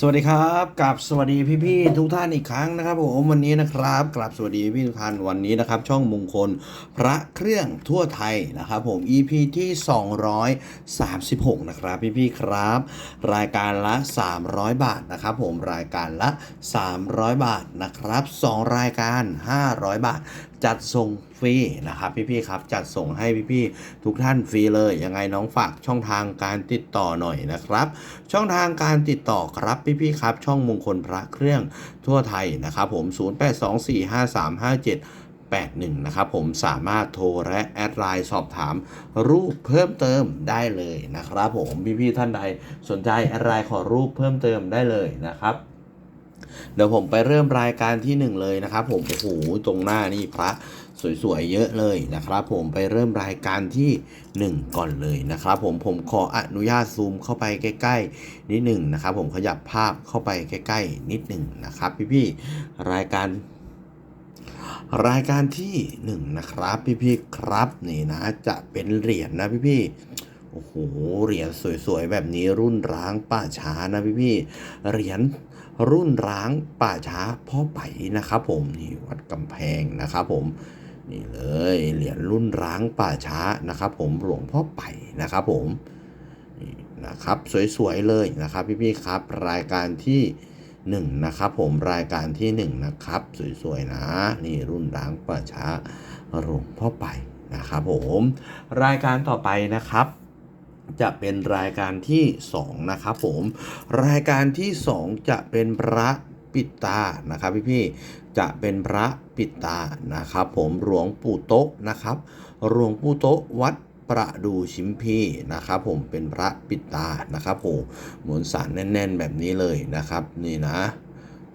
สวัสดีครับกับสวัสดีพี่ๆทุกท่านอีกครั้งนะครับผมวันนี้นะครับกลับสวัสดีพี่ทุกท่านวันนี้นะครับ ช่องมงคลพระเครื่องทั่วไทยนะครับผม EP ที่ 236 นะครับพี่ๆครับ รายการละ 300 บาทนะครับผมรายการละ 300 บาทนะครับ 2 รายการ 500 บาทจัดส่งฟรีนะครับพี่ๆครับ จัดส่งให้พี่ๆทุกท่านฟรีเลยยังไงน้องฝากช่องทางการติดต่อหน่อยนะครับ ช่องทางการติดต่อครับพี่ๆครับ ช่องมงคลพระเครื่องทั่วไทยนะครับผม 0824535781 นะครับผมสามารถโทรและแอดไลน์สอบถามรูปเพิ่มเติมได้เลยนะครับผมพี่ๆท่านใดสนใจแอดไลน์ขอรูปเพิ่มเติมได้เลยนะครับ เดี๋ยวผมไปเริ่มรายการที่หนึ่งเลยนะครับ ผมโอ้โหตรงหน้านี่พระสวยๆเยอะเลยนะครับ ผมไปเริ่มรายการที่หนึ่งก่อนเลยนะครับ ผมผมขออนุญาตซูมเข้าไปใกล้ ๆ นิดหนึ่งนะครับ ผมขยับภาพเข้าไปใกล้ ๆ นิดหนึ่งนะครับ พี่ๆรายการรายการที่หนึ่งนะครับพี่ๆครับนี่นะ จะเป็นเหรียญนะพี่ๆโอ้โหเหรียญสวยๆแบบนี้รุ่นร้างป่าช้านะพี่ๆเหรียญ รุ่นร้างป่าช้าพ่อไผ่นะครับผมนี่วัดกำแพงนะครับผมนี่เลยเหรียญรุ่นร้างป่าช้านะครับ ผมหลวงพ่อไผ่นะครับผมนี่นะครับสวยๆเลยนะครับพี่ๆครับ รายการที่หนึ่งนะครับผมรายการที่หนึ่งนะครับ สวยๆนะ นี่รุ่นร้างป่าช้าหลวงพ่อไผ่นะครับผมรายการต่อไปนะครับ จะเป็นรายการที่ 2 นะครับผม รายการที่ 2 จะเป็นพระปิดตานะครับพี่ๆจะเป็นพระปิดตานะครับผมหลวงปู่โต๊ะนะครับหลวงปู่โต๊ะวัดประดูชิมพีนะครับผมเป็นพระปิดตานะครับผมหมวลสารแน่น ๆ แบบนี้เลยนะครับ นี่นะ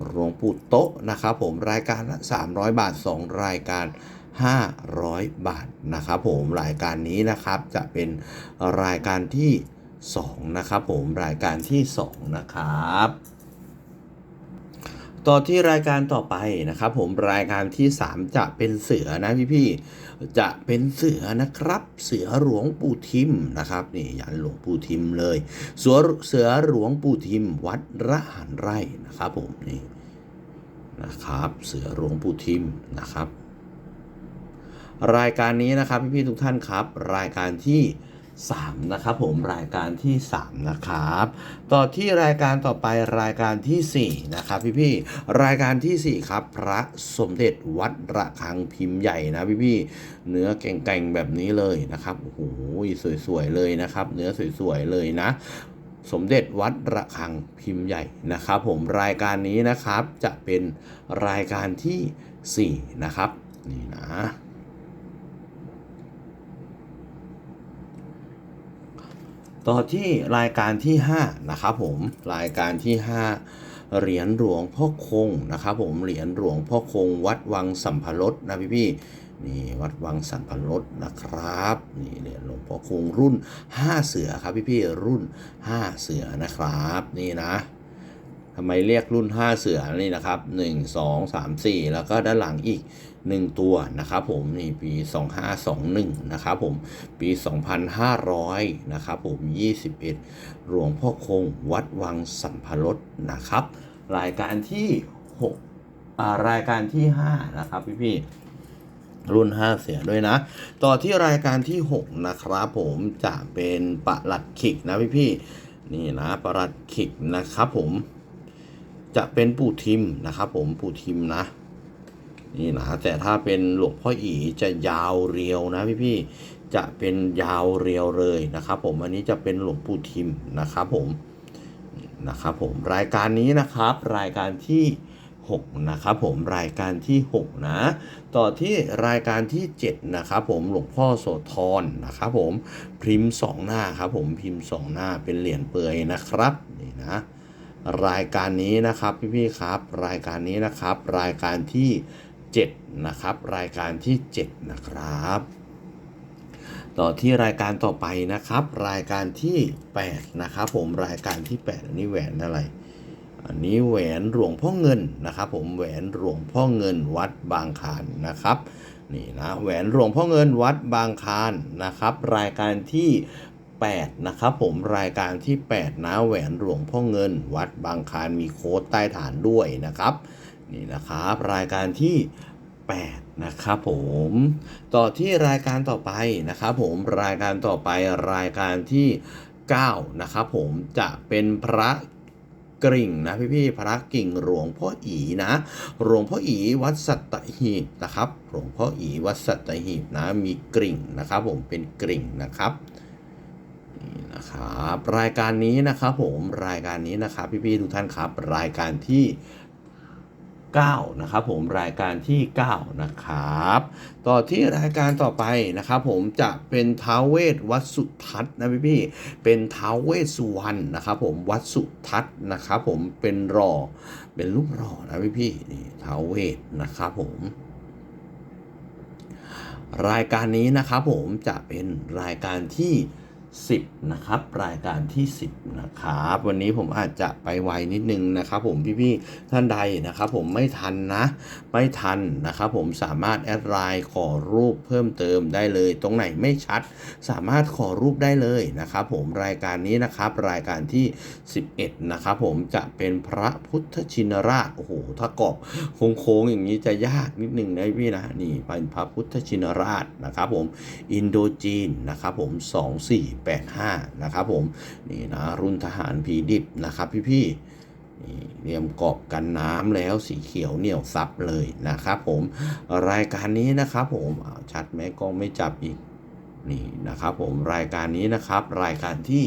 หลวงปู่โต๊ะนะครับผมรายการละ300 บาท 2 รายการ 500 บาทนะครับผมรายการนี้นะครับจะเป็นรายการที่ 2 นะครับผมรายการที่ 2 นะครับต่อที่รายการต่อไปนะครับผมรายการที่ 3 จะเป็นเสือนะพี่ๆจะเป็นเสือนะครับ เสือหลวงปู่ทิมนะครับนี่ยันหลวงปู่ทิมเลยเสือเสือหลวงปู่ทิมวัดระหันไร่นะครับผมนี่นะครับ เสือหลวงปู่ทิมนะครับ รายการนี้นะครับพี่ๆทุกท่านครับ รายการที่ 3 นะครับผมรายการที่ 3 นะครับ ต่อที่รายการต่อไปรายการทีสี่4 นะครับพี่ๆรายการทีสี่ 4 ครับ พระสมเด็จวัดระฆังพิมพ์ใหญ่นะพี่ๆเนื้อแก่งๆแบบนี้เลยนะครับโอ้โหสวยๆเลยนะครับ เนื้อสวยๆเลยนะสมเด็จวัดระฆังพิมพ์ใหญ่นะครับ ผมรายการนี้นะครับจะเป็นรายการทีสี่4 นะครับ นี่นะ ต่อที่รายการที่ 5 นะครับผมรายการที่ 5 เหรียญหลวงพ่อคงนะครับผมเหรียญหลวงพ่อคง วัดวังสัมพรสนะพี่พี่นี่วัดวังสัมพรสนะครับนี่เหรียญหลวงพ่อคงรุ่น 5 เสือครับพี่พี่รุ่น 5 เสือนะครับนี่นะทำไมเรียกรุ่น 5 เสือนี่นะครับ 1 2 3 4 แล้วก็ด้านหลังอีก 1 ตัวนะครับผมนี่ปี 2521นะครับผมปี 2500นะครับผม 21 หลวงพ่อคงวัดวังสัมพรสนะครับ รายการที่6อ่ารายการที่ 5 นะครับพี่พี่รุ่น 5 เสียด้วยนะ ต่อที่รายการที่ 6 นะครับผมจะเป็นประหลัดขิกนะพี่พี่นี่นะประหลัดขิกนะครับผมจะเป็นปู่ทิมนะครับผมปู่ทิมนะ นี่นะแต่ถ้าเป็นหลวงพ่ออีจะยาวเรียวนะพี่พี่ๆจะเป็นยาวเรียวเลยนะครับ ผมอันนี้จะเป็นหลวงปู่ทิมนะครับผมนะครับผมรายการนี้นะครับรายการที่ 6 นะครับผมรายการที่ 6 นะ ต่อที่รายการที่ 7 นะครับผมหลวงพ่อโสธรนะครับผมพิมพ์สองหน้าครับผมพิมพ์สองหน้าเป็นเหรียญเปลือยนะครับนี่นะรายการนี้นะครับพี่ๆครับ รายการนี้นะครับ รายการที่ 7นะครับรายการที่ 7 นะครับ ต่อที่รายการต่อไปนะครับ รายการที่ 8 นะครับ ผมรายการที่ 8 อันนี้แหวนอะไร อันนี้แหวนหลวงพ่อเงินนะครับ ผมแหวนหลวงพ่อเงินวัดบางคานนะครับนี่นะแหวนหลวงพ่อเงินวัดบางคานนะครับ รายการที่8นะครับผมรายการที่ 8 นะแหวนหลวงพ่อเงิน วัดบางคานมีโค้ดใต้ฐานด้วยนะครับ นี่นะครับ รายการที่ 8 นะครับผม ต่อที่รายการต่อไปนะครับผมรายการต่อไปรายการที่ 9 นะครับผมจะเป็นพระกริ่งนะพี่ๆพระกิ่งหลวงพ่ออีนะหลวงพ่ออีวัดสัตหีบนะครับหลวงพ่ออีวัดสัตหีบนะมีกริ่งนะครับผมเป็นกริ่งนะครับนี่นะครับรายการนี้นะครับผมรายการนี้นะครับพี่ๆทุกท่านครับ รายการที่ 9นะครับผมรายการที่ 9 นะครับ ต่อที่รายการต่อไปนะครับผมจะเป็นท้าวเวสวัดสุทัศน์นะพี่พี่เป็นท้าวเวสสุวรรณนะครับผมวัดสุทัศน์นะครับผมเป็นรอเป็นรูปรอนะพี่พี่นี่ท้าวเวสนะครับผมรายการนี้นะครับผมจะเป็นรายการที่ 10 นะครับ รายการที่ 10 นะครับ วันนี้ผมอาจจะไปไวนิดนึงนะครับผมพี่ๆท่านใดนะครับ ผมไม่ทันนะ ไม่ทันนะครับผมสามารถแอดไลน์ขอรูปเพิ่มเติมได้เลย ตรงไหนไม่ชัด สามารถขอรูปได้เลยนะครับ ผมรายการนี้นะครับ รายการที่ 11 นะครับผมจะเป็นพระพุทธชินราชโอ้โหถ้ากรอบโค้งๆอย่างนี้จะยากนิดนึงนะพี่นะนี่เป็นพระพุทธชินราชนะครับ ผมอินโดจีนนะครับ ผม185 นะครับผม นี่นะรุ่นทหารผีดิบนะครับพี่ๆนี่เรียมกอบกันน้ำแล้วสีเขียวเหนียวซับเลยนะครับผมรายการนี้นะครับผมชัดไหมกล้องไม่จับอีก นี่นะครับผมรายการนี้นะครับรายการที่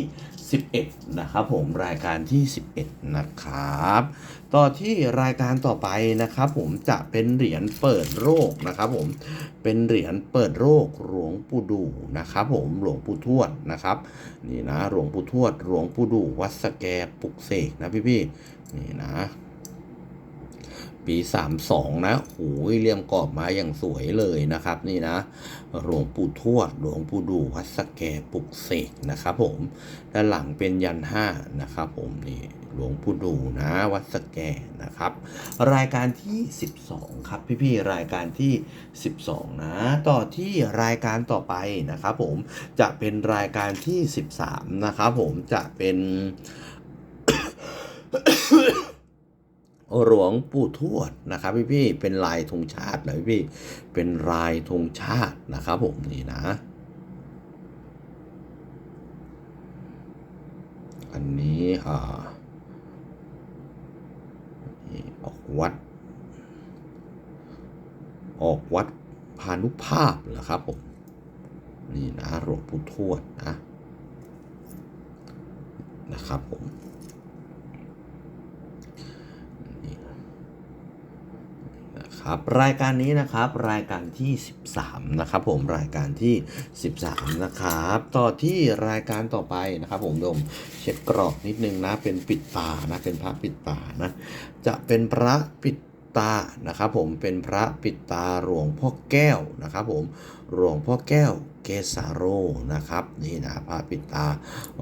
11 นะครับผมรายการที่ 11 นะครับ ต่อที่รายการต่อไปนะครับ ผมจะเป็นเหรียญเปิดโรคนะครับ ผมเป็นเหรียญเปิดโรคหลวงปู่ดูนะครับ ผมหลวงปู่ทวดนะครับนี่นะหลวงปู่ทวดหลวงปู่ดูวัดสแกปลุกเสกนะพี่ๆนี่นะปี 32 นะโอ้ยเลี่ยมกรอบมาอย่างสวยเลยนะครับ นี่นะ หลวงปู่ทวด หลวงปู่ดูวัดสแกปลุกเสกนะครับผมด้านหลังเป็นยันห้านะครับผมนี่หลวงปู่ดูนะวัดสแกนะครับ รายการที่ 12 ครับพี่ๆรายการที่ 12 นะ ต่อที่รายการต่อไปนะครับผมจะเป็นรายการที่ 13 นะครับผมจะเป็น หลวงปู่ทวดนะครับพี่พี่เป็นลายธงชาติเลยพี่เป็นลายธงชาตินะครับผมนี่นะ อันนี้อ่าออกวัด ออกวัดพานุภาพเหรอครับผมนี่นะหลวงปู่ทวดนะนะครับผม ครับรายการนี้นะครับรายการที่ 13นะครับผมรายการที่ 13นะครับต่อที่รายการต่อไปนะครับ ผมดมเช็คกรอบนิดนึงนะเป็นปิดตานะเป็นพระปิดตานะจะเป็นพระปิดตานะครับผมเป็นพระปิดตาหลวงพ่อแก้วนะครับผมหลวงพ่อแก้วเกสาโรนะครับนี่นะพระปิดตา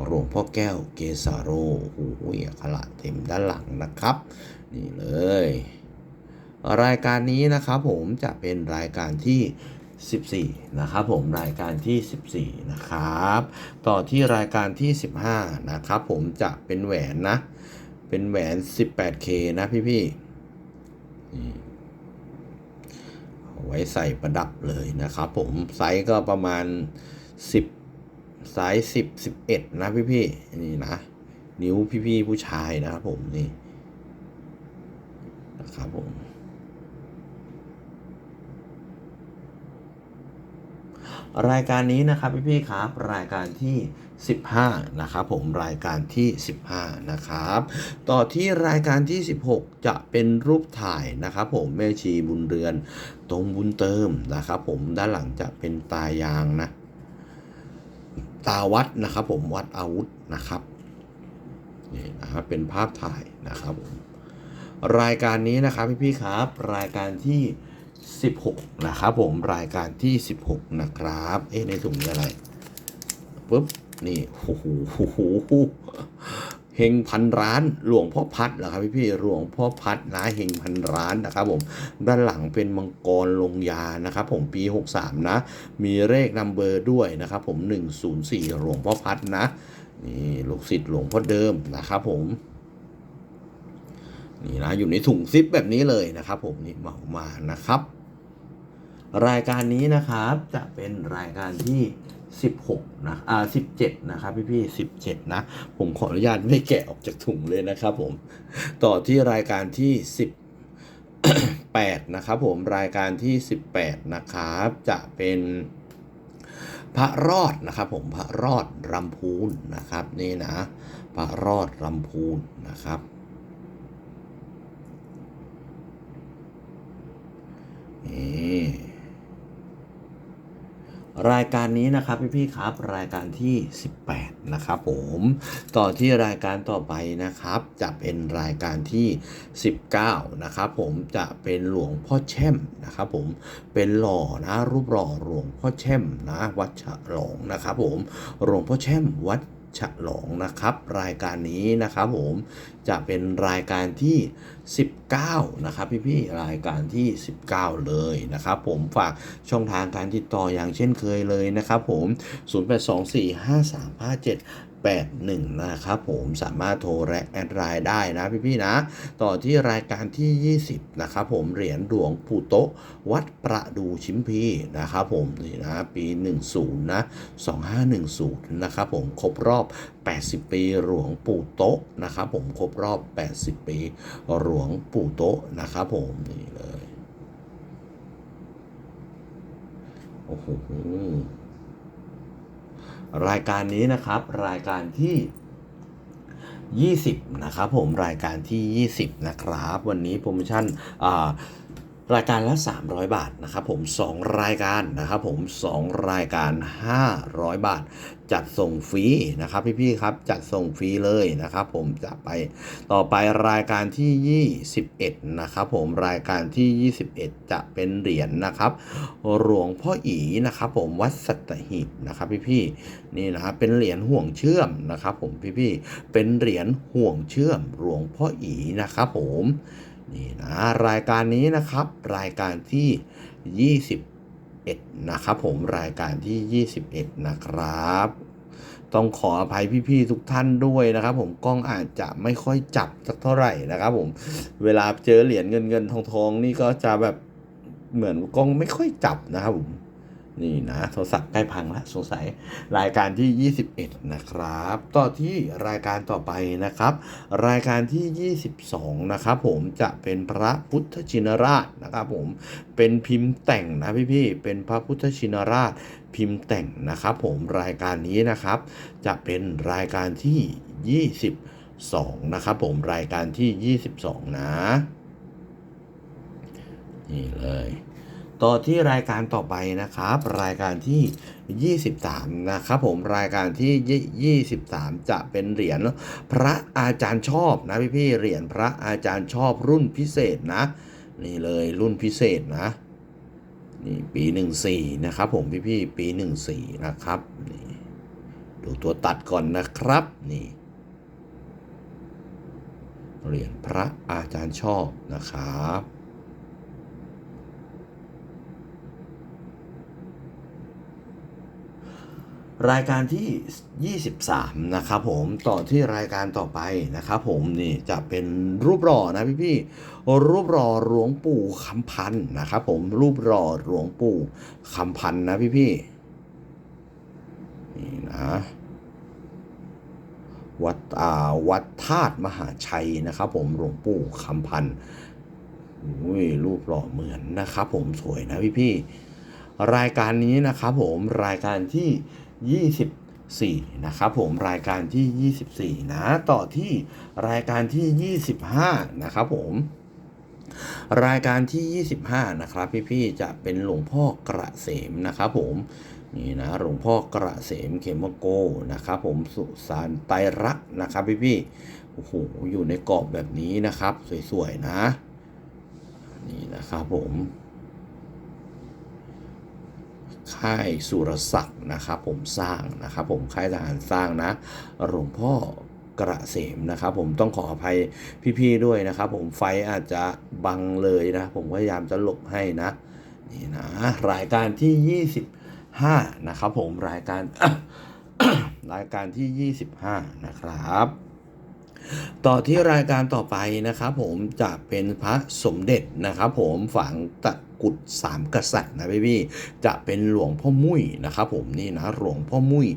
หลวงพ่อแก้วเกสาโรโอ้โหอักขระเต็มด้านหลังนะครับ นี่เลย รายการนี้นะครับผมจะเป็นรายการที่ 14 นะครับผมรายการที่ 14 นะครับ ต่อที่รายการที่ 15 นะครับผมจะเป็นแหวนนะ เป็นแหวน 18K นะพี่ๆนี่เอาไว้ใส่ประดับเลยนะครับผมไซส์ก็ประมาณ 10 ไซส์10 11 นะพี่ๆนี่นะ นิ้วพี่ๆผู้ชายนะครับผมนี่นะครับผม รายการนี้นะครับพี่ๆครับรายการที่ 15 นะครับผมรายการที่ 15 นะครับ ต่อที่รายการที่ 16 จะเป็นรูปถ่ายนะครับผมแม่ชีบุญเรือน ตรงบุญเติมนะครับผมด้านหลังจะเป็นตายางนะ ตาวัดนะครับผมวัดอาวุธนะครับนี่นะครับเป็นภาพถ่ายนะครับผมรายการนี้นะครับพี่ๆครับรายการที่ 16 นะครับผมรายการที่ 16 นะครับ เอ๊ะในถุงมีอะไรปุ๊บนี่โอ้โหโอ้โหเฮงพันร้านหลวงพ่อพัดเหรอครับพี่พี่ๆหลวงพ่อพัดนะเฮงพันร้านนะครับผมด้านหลังเป็นมังกรลงยานะครับผมปี 63 นะ มีเลขนัมเบอร์ด้วยนะครับผม 104 หลวงพ่อพัดนะนี่ลูกศิษย์หลวงพ่อเดิมนะครับผมนี่นะอยู่ในถุงซิปแบบนี้เลยนะครับผมนี่เหมามานะครับ รายการนี้นะครับจะเป็นรายการที่ 16 นะอ่า17 นะครับพี่พี่17 นะ ผมขออนุญาตไม่แกะออกจากถุงเลยนะครับผม ต่อที่รายการที่ 18 นะครับผมรายการที่ 18 นะครับจะเป็นพระรอดนะครับผมพระรอดรำพูนนะครับนี่นะ พระรอดรำพูนนะครับนี่ รายการนี้นะครับพี่ๆครับ รายการที่ 18 นะครับผมต่อที่รายการต่อไปนะครับ จะเป็นรายการที่ 19 นะครับผมจะเป็นหลวงพ่อแช่มนะครับผมเป็นหล่อนะรูปหล่อหลวงพ่อแช่มนะวัดฉลองนะครับผมหลวงพ่อแช่มวัด ฉลองนะครับ รายการนี้นะครับผมจะเป็นรายการที่ 19 นะครับพี่ๆรายการที่ 19 เลยนะครับ ผมฝากช่องทางการติดต่ออย่างเช่นเคยเลยนะครับผม 08245357 81นะครับผมสามารถโทรและแอดไลน์ได้นะพี่ๆนะ ต่อที่รายการที่ 20นะครับผมเหรียญหลวงปู่โตวัดประดูชิมพีนะครับผมนี่นะปี 10 นะ 2510 นะครับผมครบรอบ 80 ปีหลวงปู่โตนะครับผมครบรอบ 80 ปีหลวงปู่โตนะครับผมนี่เลยโอ้โห รายการนี้นะครับ รายการที่ 20 นะครับผมรายการที่ 20 นะครับ วันนี้โปรโมชั่นอ่า รายการละ 300 บาทนะครับผม 2 รายการนะครับผม 2 รายการ 500 บาท จัดส่งฟรีนะครับพี่ๆครับ จัดส่งฟรีเลยนะครับผมจะไปต่อไปรายการที่ 21 นะครับผมรายการที่ 21 จะเป็นเหรียญนะครับหลวงพ่ออีนะครับผมวัดสัตหีบนะครับพี่ๆนี่นะครับเป็นเหรียญห่วงเชื่อมนะครับผมพี่ๆเป็นเหรียญห่วงเชื่อมหลวงพ่ออีนะครับผม นี่นะรายการนี้นะครับ รายการที่ 21 นะครับผมรายการที่ 21 นะครับ ต้องขออภัยพี่ๆทุกท่านด้วยนะครับ ผมกล้องอาจจะไม่ค่อยจับสักเท่าไหร่นะครับผมเวลาเจอเหรียญเงินเงินทองทองนี่ก็จะแบบเหมือนกล้องไม่ค่อยจับนะครับผม นี่นะโทรศัพท์ใกล้พังและสงสัยรายการที่ 21 นะครับ ต่อที่รายการต่อไปนะครับ รายการที่ 22 นะครับ ผมจะเป็นพระพุทธชินราชนะครับ ผมเป็นพิมพ์แต่งนะพี่ๆเป็นพระพุทธชินราชพิมพ์แต่งนะครับ ผมรายการนี้นะครับ จะเป็นรายการที่ 22 นะครับ ผมรายการที่ 22 นะ นี่เลย ต่อที่รายการต่อไปนะครับ รายการที่ 23 นะครับผมรายการที่ 23 จะเป็นเหรียญพระอาจารย์ชอบนะพี่พี่ๆเหรียญพระอาจารย์ชอบรุ่นพิเศษนะ นี่เลยรุ่นพิเศษนะนี่ปี 14 นะครับผมพี่พี่ๆปี 14 นะครับนี่ดูตัวตัดก่อนนะครับนี่เหรียญพระอาจารย์ชอบนะครับ รายการที่ 23 นะครับผมต่อที่รายการต่อไปนะครับผมนี่จะเป็นรูปหล่อนะพี่พี่รูปหล่อหลวงปู่คำพันธ์นะครับผมรูปหล่อหลวงปู่คำพันธ์นะพี่พี่นี่นะวัดอ่าวัดธาตุมหาชัยนะครับผมหลวงปู่คำพันธ์อุ้ยรูปหล่อเหมือนนะครับผมสวยนะพี่พี่รายการนี้นะครับผมรายการที่ 24 นะครับผมรายการที่ 24 นะ ต่อที่รายการที่ 25 นะครับผมรายการที่ 25 นะครับ พี่ๆ จะเป็นหลวงพ่อกระเสมนะครับผมนี่นะหลวงพ่อกระเสมเขมโกนะครับผมสุสานไตรรักนะครับพี่ๆโอ้โหอยู่ในกรอบแบบนี้นะครับ สวยๆนะ นี่นะครับผม ค่ายสุรศักดิ์นะครับผมสร้างนะครับผมค่ายทหารสร้างนะหลวงพ่อกระเสมนะครับผมต้องขออภัยพี่ๆด้วยนะครับ ผมไฟอาจจะบังเลยนะ ผมพยายามจะหลบให้นะนี่นะรายการที่ 25 นะครับผมรายการรายการที่ 25 นะครับ ต่อที่รายการต่อไปนะครับผมจะเป็นพระสมเด็จนะครับผมฝังตะกุดสามกษัตริย์นะพี่พี่จะเป็นหลวงพ่อมุ้ยนะครับผมนี่นะหลวงพ่อมุ้ย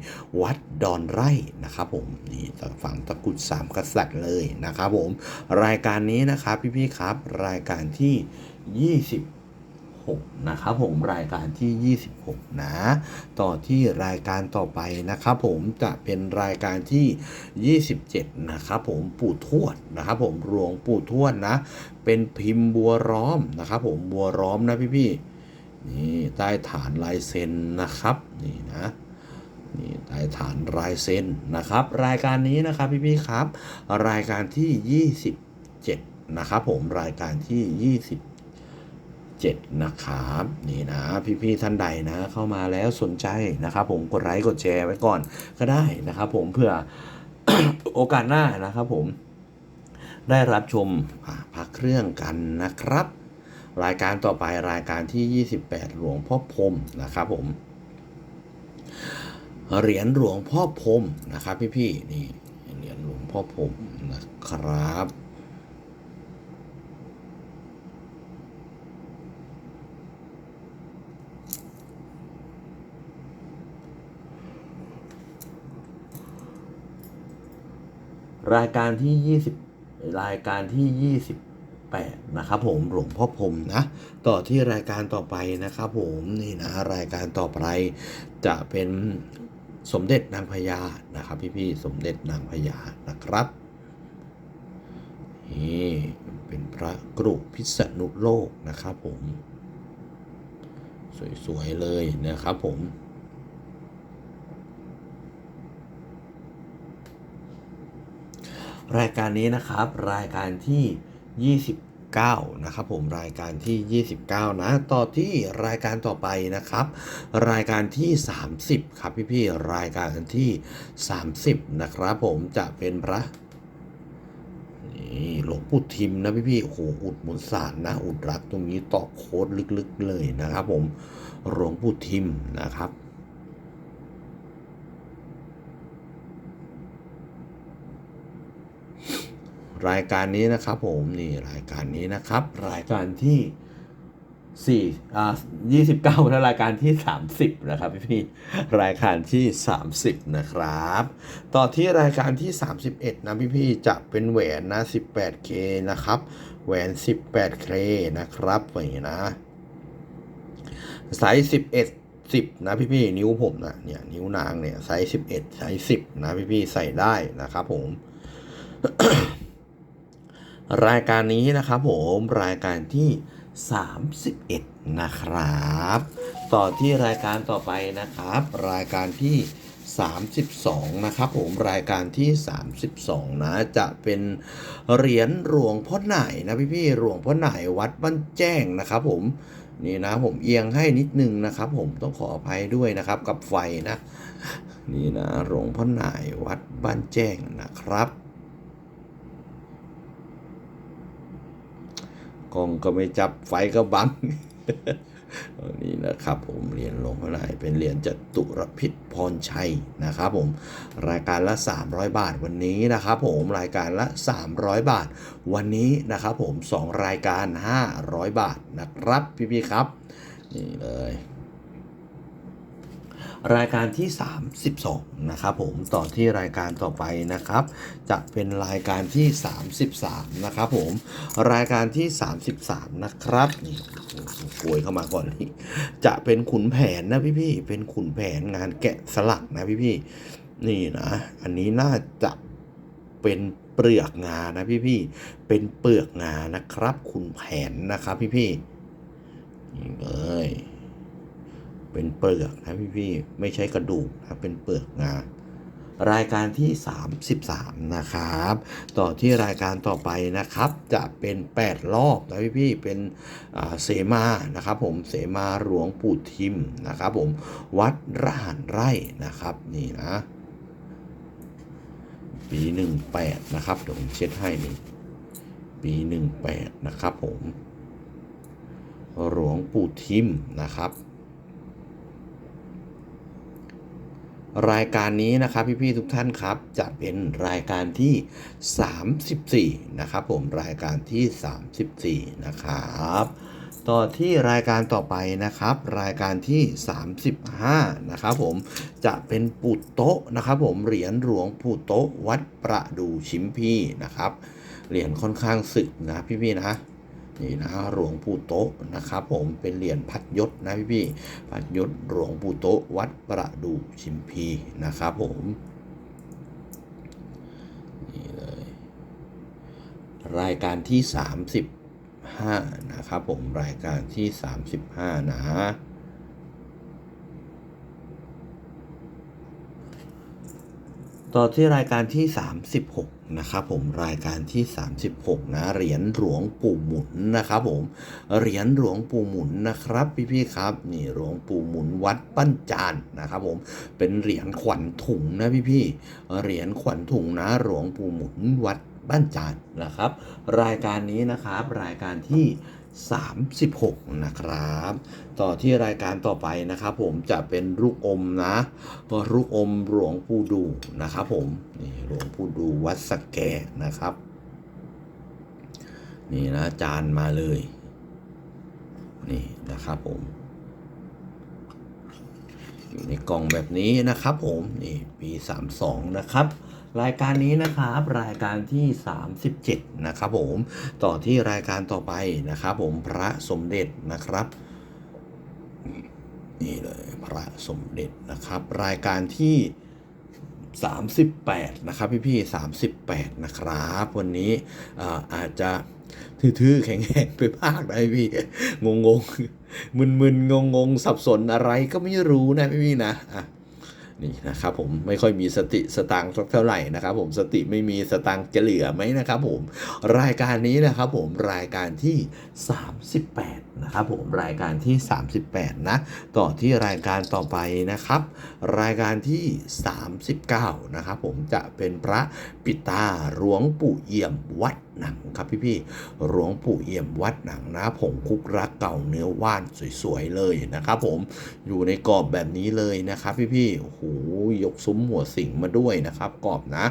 วัดดอนไร่นะครับผมนี่ฝังตะกุดสามกษัตริย์เลยนะครับผมรายการนี้นะครับพี่พี่ครับ รายการที่ 26 นะครับ ผมรายการที่ 26 นะ ต่อที่รายการต่อไปนะครับผมจะเป็นรายการที่ 27 นะครับผมปู่ทวดนะครับผมหลวงปู่ทวดนะ เป็นพิมพ์บัวร้อมนะครับผมบัวร้อมนะพี่พี่นี่ใต้ฐานลายเซ็นนะครับนี่นะนี่ใต้ฐานลายเซ็นนะครับ รายการนี้นะครับพี่พี่ครับ รายการที่ 27 นะครับผมรายการที่20 7 นะครับนี่นะพี่ๆท่านใดนะเข้ามาแล้วสนใจนะครับผมกดไลค์กดแชร์ไว้ก่อนก็ได้นะครับผมเพื่อโอกาสหน้านะครับผมได้รับชมพักเครื่องกันนะครับ รายการต่อไปรายการที่ 28 หลวงพ่อพรมนะครับผมเหรียญหลวงพ่อพรมนะครับพี่ๆนี่เหรียญหลวงพ่อพรมนะครับ รายการที่ 20 รายการที่ 28 นะครับผมหลวงพ่อพรมนะ ต่อที่รายการต่อไปนะครับผมนี่นะรายการต่อไปจะเป็นสมเด็จนางพญานะครับพี่ๆสมเด็จนางพญานะครับนี่เป็นพระกรุพิษณุโลกนะครับผม สวย ๆ เลยนะครับผม รายการนี้นะครับ รายการที่ 29 นะครับผมรายการที่ 29 นะ ต่อที่รายการต่อไปนะครับ รายการที่ 30 ครับพี่ๆรายการที่ 30 นะครับผมจะเป็นพระนี่หลวงปู่ทิมนะพี่ๆโอ้โหอุดมนสารนะ อุดรักตรงนี้ตอกโค้ดลึกๆเลยนะครับผมหลวงปู่ทิมนะครับ รายการนี้นะครับผมนี่รายการนี้นะครับ รายการที่สี่อ่ายี่สิบเก้าและรายการที่สามสิบนะครับพี่พี่ๆรายการที่สามสิบนะครับ ต่อที่รายการที่สามสิบเอ็ดนะพี่พี่ๆจะเป็นแหวนนะสิบแปดเคนะครับ แหวนสิบแปดเคนะครับนี่นะไซส์สิบเอ็ดสิบนะพี่พี่ๆนิ้วผมนะเนี่ยนิ้วนางเนี่ยไซส์สิบเอ็ดไซส์สิบนะพี่พี่ๆใส่ได้นะครับผม รายการนี้นะครับผมรายการที่ 31 นะครับ ต่อที่รายการต่อไปนะครับ รายการที่ 32 นะครับผมรายการที่ 32 นะ จะเป็นเหรียญหลวงพ่อหน่ายนะพี่พี่ๆหลวงพ่อหน่ายวัดบ้านแจ้งนะครับผมนี่นะผมเอียงให้นิดนึงนะครับ ผมต้องขออภัยด้วยนะครับกับไฟนะ นี่นะหลวงพ่อหน่ายวัดบ้านแจ้งนะครับ กล้องก็ไม่จับไฟก็บังนี่นะครับผมเหรียญหลวงพ่อหนายเป็นเหรียญจตุรพิษพรชัยนะครับผมรายการละ 300 บาทวันนี้นะครับผมรายการละ 300 บาท วันนี้นะครับผม 2 รายการ 500 บาทนะครับพี่ๆครับ นี่เลย รายการที่ 32 นะครับผมต่อที่รายการต่อไปนะครับ จะเป็นรายการที่ 33 นะครับผมรายการที่ 33 นะครับนี่โกยเข้ามาก่อนนี่จะเป็นขุนแผนนะพี่ๆเป็นขุนแผนงานแกะสลักนะพี่ๆนี่นะอันนี้น่าจะเป็นเปลือกงานะพี่ๆเป็นเปลือกงานะครับ ขุนแผนนะครับพี่ๆนี่เลย เป็นเปลือกนะพี่พี่ไม่ใช่กระดูกนะเป็นเปลือกงารายการที่ 33 นะครับ ต่อที่รายการต่อไปนะครับ จะเป็น 8 รอบนะพี่พี่เป็นเสมานะครับผมเสมาหลวงปู่ทิมนะครับผมวัดระหันไร่นะครับนี่นะ ปีหนึ่งแปดนะครับเดี๋ยวผมเช็ดให้นี่ปีหนึ่งแปดนะครับผมหลวงปู่ทิมนะครับ รายการนี้นะครับพี่ๆทุกท่านครับจะเป็นรายการที่ 34 นะครับผมรายการที่ 34 นะครับต่อที่รายการต่อไปนะครับ รายการที่ 35 นะครับผมจะเป็นปุตโตะนะครับผมเหรียญหลวงปู่โตะวัดประดูชิมพีนะครับเหรียญค่อนข้างสึกนะพี่ๆนะ นี่นะหลวงปู่โตะนะครับผมเป็นเหรียญพัดยศนะพี่พี่พัดยศหลวงปู่โตะวัดประดูชิมพีนะครับผมนี่เลยรายการที่ 35 นะครับผมรายการที่ 35 นะ ต่อที่รายการที่ 36 นะครับผมรายการที่ 36 นะเหรียญหลวงปู่หมุนนะครับผมเหรียญหลวงปู่หมุนนะครับพี่ๆครับนี่หลวงปู่หมุนวัดปั้นจานนะครับผมเป็นเหรียญขวัญถุงนะพี่ๆเหรียญขวัญถุงนะหลวงปู่หมุนวัดบ้านจานนะครับ รายการนี้นะครับรายการที่ 36 นะครับ ต่อที่รายการต่อไปนะครับ ผมจะเป็นลูกอมนะก็ลูกอมหลวงปู่ดูนะครับผมนี่หลวงปู่ดูวัดสะแกนะครับ นี่นะจานมาเลย นี่นะครับผมอยู่ในกล่องแบบนี้นะครับผมนี่ปี 32 นะครับ รายการนี้นะครับรายการที่ 37 นะครับผมต่อที่รายการต่อไปนะครับผมพระสมเด็จนะครับนี่เลยพระสมเด็จนะครับ รายการที่ 38 นะครับพี่พี่38 นะครับ วันนี้อาอาจจะทื่อๆแข็งๆไปบ้างนะพี่งงงๆมึนๆงงๆสับสนอะไรก็ไม่รู้นะพี่พี่ๆนะอะ นี่นะครับผมไม่ค่อยมีสติสตางค์สักเท่าไหร่นะครับผมสติไม่มีสตางค์จะเหลือไหมนะครับผมรายการนี้นะครับผมรายการที่ 38นะครับผมรายการที่ 38 นะ ต่อที่รายการต่อไปนะครับ รายการที่ 39นะครับผมจะเป็นพระปิตาหลวงปู่เอี่ยมวัด หนังครับพี่พี่ๆหลวงปู่เอี่ยมวัดหนังนะผงคุกรักเก่าเนื้อว่านสวยๆเลยนะครับผมอยู่ในกรอบแบบนี้เลยนะครับพี่ๆโอ้โหยกซุ้มหัวสิงมาด้วยนะครับกรอบนะ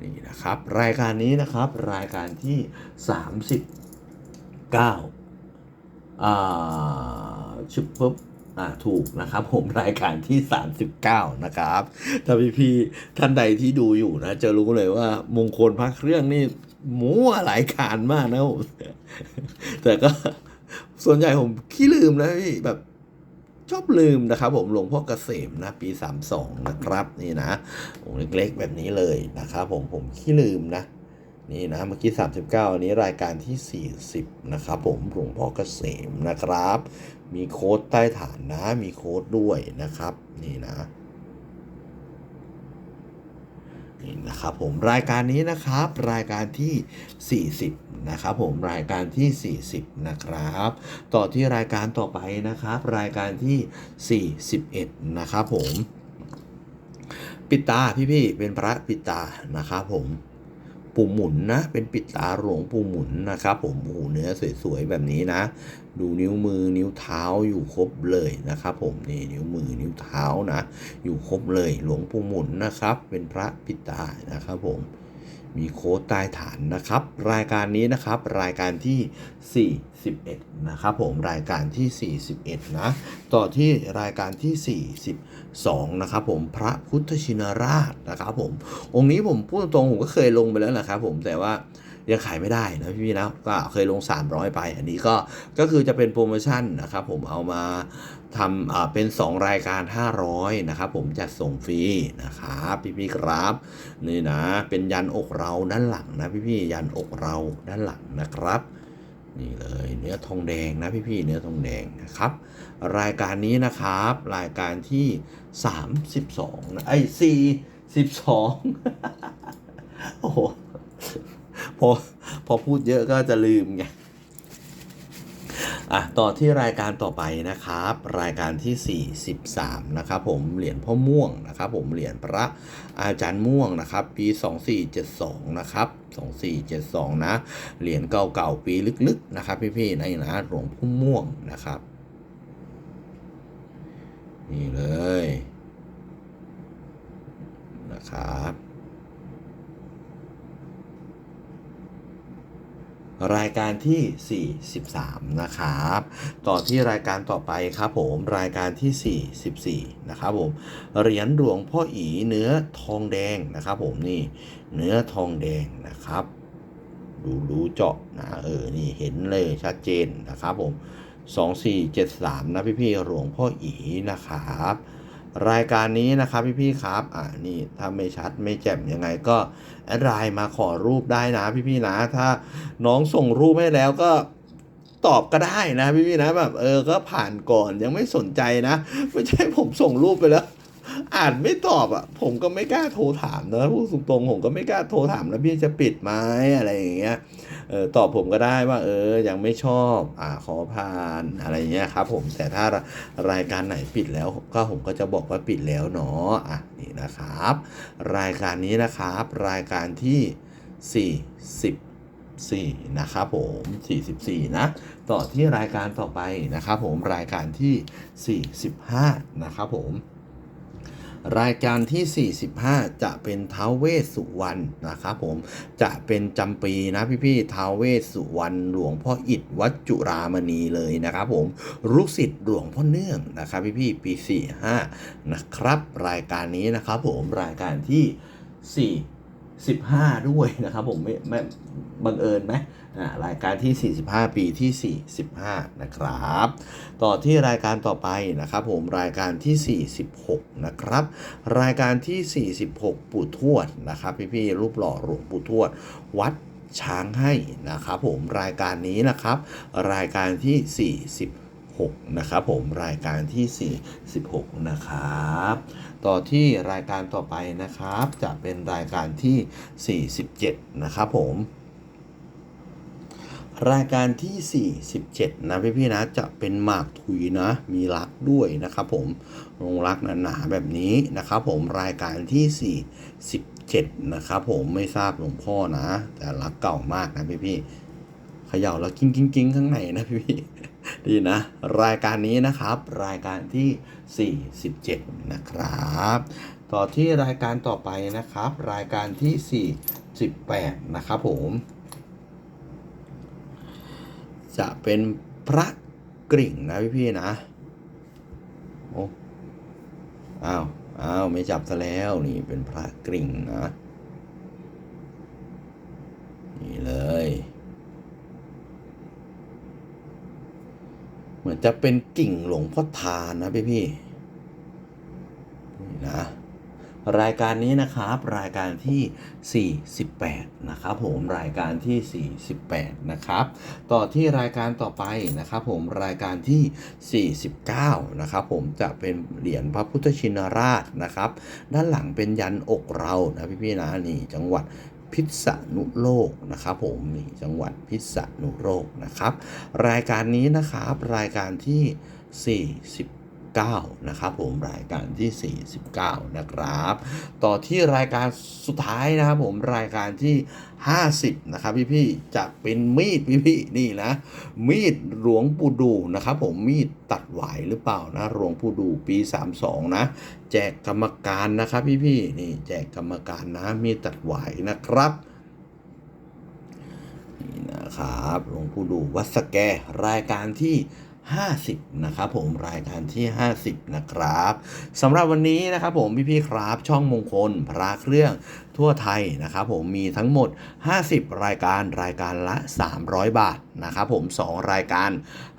นี่นะครับ รายการนี้นะครับรายการที่ 39อ่าชุบปุ๊บอ่าถูกนะครับผมรายการที่ 39 นะครับ ถ้าพี่ๆท่านใดที่ดูอยู่นะ จะรู้เลยว่ามงคลพระเครื่องนี่ มั่วหลายการมากนะผมแต่ก็ส่วนใหญ่ผมขี้ลืมนะพี่แบบชอบลืมนะครับ ผมหลวงพ่อเกษมนะ ปี 32 นะครับ นี่นะองค์เล็กๆแบบนี้เลยนะครับ ผมผมขี้ลืมนะนี่นะเมื่อกี้ 39 อันนี้รายการที่ 40 นะครับผมหลวงพ่อเกษมนะครับ มีโค้ดใต้ฐานนะ มีโค้ดด้วยนะครับ นี่นะ นี่นะครับผมรายการนี้นะครับ รายการที่ 40 นะครับผมรายการที่ 40 นะครับ ต่อที่รายการต่อไปนะครับ รายการที่ 41 นะครับผม ปิดตาพี่ๆเป็นพระปิดตานะครับผม ปู่หมุนนะ เป็นปิดตาหลวงปู่หมุนนะครับ ผมโอ้โหเนื้อสวยๆแบบนี้นะ ดูนิ้วมือนิ้วเท้าอยู่ครบเลยนะครับ ผมนี่นิ้วมือนิ้วเท้านะ อยู่ครบเลยหลวงปู่หมุนนะครับ เป็นพระปิดตานะครับผม มีโค้ดใต้ฐานนะครับ รายการนี้นะครับ รายการที่ 41 นะครับผมรายการที่ 41 นะ ต่อที่รายการที่ 42 นะครับผมพระพุทธชินราชนะครับผมองค์นี้ผมพูดตรงๆผมก็เคยลงไปแล้วแหละครับผมแต่ว่ายังขายไม่ได้นะพี่นะก็เคยลง 300 ไป อันนี้ก็ก็คือจะเป็นโปรโมชั่นนะครับผมเอามา ทำอ่าเป็น 2 รายการ 500 นะครับ ผมจัดส่งฟรีนะครับพี่ๆครับนี่นะ เป็นยันอกเราด้านหลังนะพี่ๆยันอกเราด้านหลังนะครับนี่เลยเนื้อทองแดงนะพี่ๆเนื้อทองแดงนะครับ รายการนี้นะครับ รายการที่ 32นะไอ้ย42โอ้โหพอพอพูดเยอะก็จะลืมไง อะต่อที่รายการต่อไปนะครับ รายการที่ 43 นะครับผมเหรียญพ่อม่วงนะครับ ผมเหรียญพระอาจารย์ม่วงนะครับ ปี 2472 นะครับ 2472 นะ เหรียญเก่าๆ ปีลึกๆ นะครับ พี่ๆในนะหลวงพ่อม่วงนะครับ นี่เลยนะครับ รายการที่ 43 นะครับ ต่อที่รายการต่อไปครับผมรายการที่ 44 นะครับผมเหรียญหลวงพ่ออีเนื้อทองแดงนะครับผมนี่เนื้อทองแดงนะครับ ดูรู้เจาะนะเออนี่เห็นเลยชัดเจนนะครับผม 2473 นะพี่ๆหลวงพ่ออีนะครับ รายการนี้นะครับพี่ๆครับ อ่านี่ถ้าไม่ชัดไม่แจ่มยังไงก็แอดไลน์มาขอรูปได้นะพี่ๆนะ ถ้าน้องส่งรูปให้แล้วก็ตอบก็ได้นะพี่ๆนะแบบเออก็ผ่านก่อนยังไม่สนใจนะ ไม่ใช่ผมส่งรูปไปแล้ว อ่านไม่ตอบอะ ผมก็ไม่กล้าโทรถามนะพูดตรงๆผมก็ไม่กล้าโทรถามแล้วพี่จะปิดไหมอะไรอย่างเงี้ย ออตอบผมก็ได้ว่า เออ ยังไม่ชอบอ่าขอผ่านอะไรเงี้ยครับ ผมแต่ถ้ารายการไหนปิดแล้วก็ผมก็จะบอกว่าปิดแล้วเนาะอะนี่นะครับ รายการนี้นะครับ รายการที่44นะครับผม 44 นะ ต่อที่รายการต่อไปนะครับผม รายการที่ 45 นะครับผม รายการที่ 45 จะเป็นท้าวเวสสุวรรณนะครับผมจะเป็นจำปีนะพี่ๆท้าวเวสสุวรรณหลวงพ่ออิฐวัดจุรามณีเลยนะครับผมลูกศิษย์หลวงพ่อเนื่องนะครับพี่ๆปี 45 นะครับ รายการนี้นะครับผมรายการที่ 4 15 ด้วยนะครับผมไม่ไม่บังเอิญไหม รายการที่ 45 ปีที่ 45 นะครับ ต่อที่รายการต่อไปนะครับผมรายการที่ 46 นะครับ รายการที่ 46 ปู่ทวดนะครับพี่ๆรูปหล่อหลวงปู่ทวด วัดช้างให้นะครับผมรายการนี้นะครับ รายการที่46นะครับผมรายการที่ 46 นะครับ ต่อที่รายการต่อไปนะครับ จะเป็นรายการที่ 47 นะครับผม รายการที่ 47 นะพี่ๆนะจะเป็นหมากถุยนะ มีรักด้วยนะครับผมลงรักหนาๆแบบนี้นะครับผมรายการที่ 47 นะครับผมไม่ทราบหลวงพ่อนะ แต่รักเก่ามากนะพี่ๆเขย่าแล้วกิ้งกิ้งกิ้งข้างในนะพี่ๆดีนะ รายการนี้นะครับ รายการที่ 47 นะครับ ต่อที่รายการต่อไปนะครับ รายการที่ 48 นะครับผม จะเป็นพระกริ่งนะพี่ๆนะ โอ้อ้าวอ้าวไม่จับซะแล้วนี่เป็นพระกริ่งนะ นี่เลย เหมือนจะเป็นกิ่งหลวงพ่อทานนะพี่พี่ๆนี่นะ รายการนี้นะครับ รายการที่ 48 นะครับผมรายการที่ 48 นะครับ ต่อที่รายการต่อไปนะครับผมรายการที่ 49 นะครับผมจะเป็นเหรียญพระพุทธชินราชนะครับ ด้านหลังเป็นยันอกเรานะพี่ๆนะนี่จังหวัดพิษณุโลกนะครับผมนี่จังหวัดพิษณุโลกนะครับ รายการนี้นะครับรายการที่ 49 นะครับผมรายการที่ 49 นะครับ ต่อที่รายการสุดท้ายนะครับผมรายการที่ 50 นะครับพี่ๆจะเป็นมีดพี่ๆนี่นะ มีดหลวงปู่ดูนะครับผมมีดตัดหวายหรือเปล่านะหลวงปู่ดูปี 32 นะ แจกกรรมการนะครับพี่ๆนี่แจกกรรมการนะมีดตัดหวายนะครับนี่นะครับหลวงปู่ดูวัดสแกรายการที่ 50 นะครับผมรายการที่ 50 นะครับสำหรับวันนี้นะครับผมพี่ๆครับช่องมงคลพระเครื่องทั่วไทยนะครับผมมีทั้งหมด 50 รายการรายการละ 300 บาทนะครับผม 2 รายการ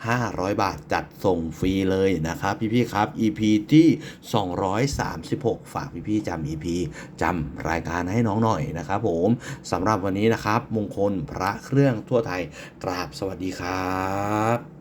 500 บาทจัดส่งฟรีเลยนะครับพี่ๆครับ EP ที่ 236 ฝากพี่ๆจำ EP จำรายการให้น้องหน่อยนะครับผมสำหรับวันนี้นะครับมงคลพระเครื่องทั่วไทยกราบสวัสดีครับ